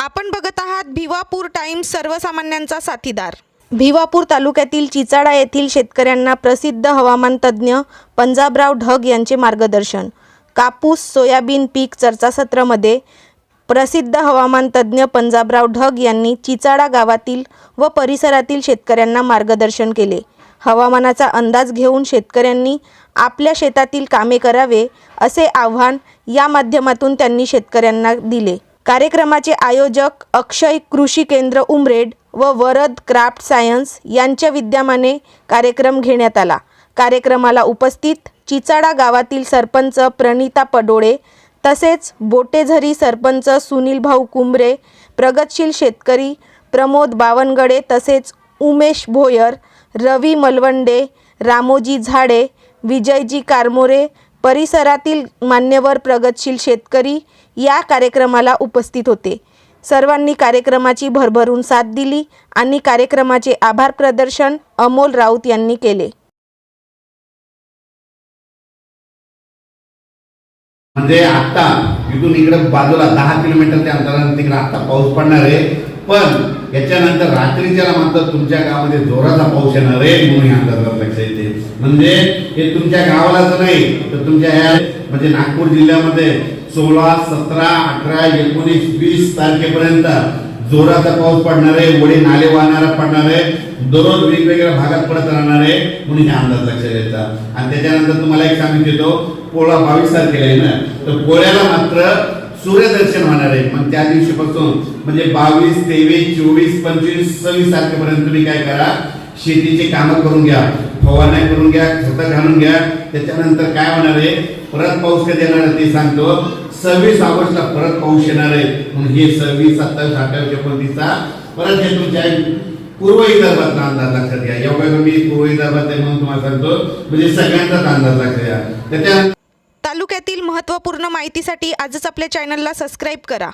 आपण बघत आहात भिवापूर टाइम्स सर्वसामान्यांचा साथीदार. भिवापूर तालुक्यातील चिचाडा येथील शेतकऱ्यांना प्रसिद्ध हवामान तज्ज्ञ पंजाबराव ढग यांचे मार्गदर्शन. कापूस सोयाबीन पीक चर्चासत्रामध्ये प्रसिद्ध हवामान तज्ज्ञ पंजाबराव ढग यांनी चिचाडा गावातील व परिसरातील शेतकऱ्यांना मार्गदर्शन केले. हवामानाचा अंदाज घेऊन शेतकऱ्यांनी आपल्या शेतातील कामे करावे असे आव्हान या माध्यमातून त्यांनी शेतकऱ्यांना दिले. कार्यक्रमाचे आयोजक अक्षय कृषी केंद्र उमरेड व वरद क्राफ्ट सायन्स यांच्या विद्यमाने कार्यक्रम घेण्यात आला. कार्यक्रमाला उपस्थित चिचाडा गावातील सरपंच प्रणिता पडोळे तसेच बोटेझरी सरपंच सुनील भाऊ कुंबरे प्रगतशील शेतकरी प्रमोद बावनगडे तसेच उमेश भोयर रवी मलवंडे रामोजी झाडे विजयजी कारमोरे परिसरातील मान्यवर प्रगतशील शेतकरी या कार्यक्रमाला उपस्थित होते. सर्वांनी कार्यक्रमाची भरभरून साथ दिली आणि कार्यक्रमाचे आभार प्रदर्शन अमोल राऊत यांनी केले. म्हणजे आता इथून इकडे बाजूला दहा किलोमीटरच्या अंतराने तिकडे आता पाऊस पडणार आहे. पण याच्यानंतर रात्रीच्या मात्र तुमच्या गावामध्ये जोराचा पाऊस येणार आहे म्हणून हे अंदाजात लक्ष येते. म्हणजे हे तुमच्या गावालाच नाही तर तुमच्या ह्या म्हणजे नागपूर जिल्ह्यामध्ये सोळा सतरा अठरा एकोणीस वीस तारखेपर्यंत जोराचा पाऊस पडणार आहे वडे नाले वाहणारा पडणार आहे दररोज वेगवेगळ्या भागात पडत राहणार आहे म्हणून हे अंदाज लक्षात द्यायचा. आणि त्याच्यानंतर तुम्हाला एक सांगू देतो पोळा बावीस तारखेला आहे ना तर पोळ्याला मात्र सूर्यदर्शन होणार आहे. मग त्या दिवशीपासून म्हणजे बावीस तेवीस चोवीस पंचवीस सव्वीस तारखेपर्यंत तुम्ही काय करा शेतीची कामं करून घ्या फवारण्या करून घ्या खतं घालून घ्या. त्याच्यानंतर काय होणार आहे? परत पाऊस कधी येणार आहे ते सांगतो. सव्वीस ऑगस्टला परत पाऊस येणार आहे. म्हणून हे सव्वीस सत्तावीस अठ्ठावीस एकोणतीसचा परत हे तुमच्या पूर्व विदर्भातला अंदाज लक्षात घ्या. एवढा मी पूर्व विदर्भात आहे म्हणून तुम्हाला सांगतो. म्हणजे सगळ्यांचाच अंदाज लक्षात घ्या. त्याच्या तालुक्यातील महत्त्वपूर्ण माहितीसाठी आजच आपल्या चॅनलला सबस्क्राईब करा.